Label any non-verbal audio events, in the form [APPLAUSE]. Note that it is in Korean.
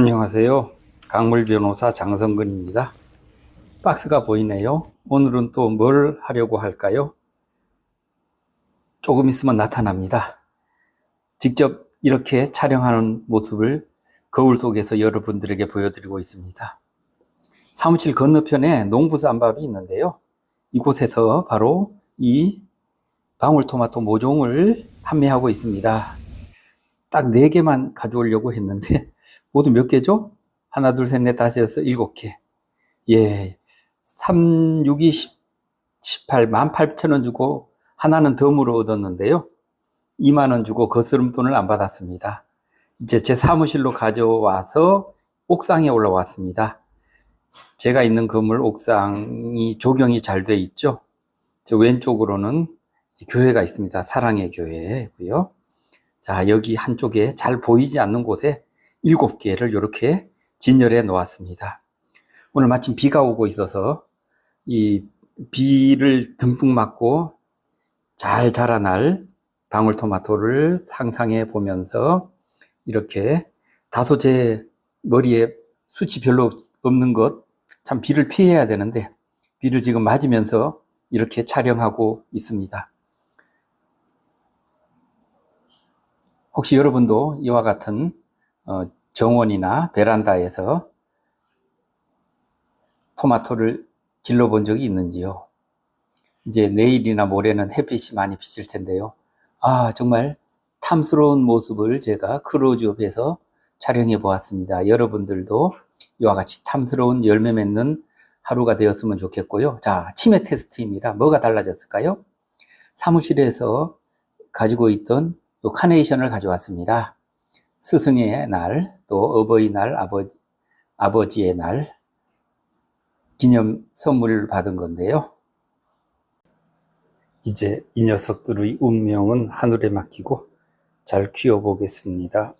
안녕하세요. 강물 변호사 장성근입니다. 박스가 보이네요. 오늘은 또 뭘 하려고 할까요? 조금 있으면 나타납니다. 직접 이렇게 촬영하는 모습을 거울 속에서 여러분들에게 보여드리고 있습니다. 사무실 건너편에 농부쌈밥이 있는데요. 이곳에서 바로 이 방울토마토 모종을 판매하고 있습니다. 딱 네 개만 가져오려고 했는데 [LAUGHS] 모두 몇 개죠? 하나, 둘, 셋, 넷, 다섯, 여섯, 일곱 개. 예. 3, 6, 2, 10, 18, 18,000원 주고 하나는 덤으로 얻었는데요. 2만원 주고 거스름 돈을 안 받았습니다. 이제 제 사무실로 가져와서 옥상에 올라왔습니다. 제가 있는 건물 옥상이 조경이 잘 돼 있죠. 저 왼쪽으로는 교회가 있습니다. 사랑의 교회고요. 자, 여기 한쪽에 잘 보이지 않는 곳에 일곱 개를 이렇게 진열해 놓았습니다. 오늘 마침 비가 오고 있어서 이 비를 듬뿍 맞고 잘 자라날 방울토마토를 상상해 보면서 이렇게 다소 제 머리에 숱이 별로 없는 것, 참 비를 피해야 되는데 비를 지금 맞으면서 이렇게 촬영하고 있습니다. 혹시 여러분도 이와 같은 어, 정원이나 베란다에서 토마토를 길러본 적이 있는지요? 이제 내일이나 모레는 햇빛이 많이 비칠 텐데요. 아, 정말 탐스러운 모습을 제가 크로즈업해서 촬영해 보았습니다. 여러분들도 이와 같이 탐스러운 열매 맺는 하루가 되었으면 좋겠고요. 자, 치매 테스트입니다. 뭐가 달라졌을까요? 사무실에서 가지고 있던 요 카네이션을 가져왔습니다. 스승의 날, 또 어버이날, 아버지, 아버지의 날, 기념 선물을 받은 건데요. 이제 이 녀석들의 운명은 하늘에 맡기고 잘 키워보겠습니다.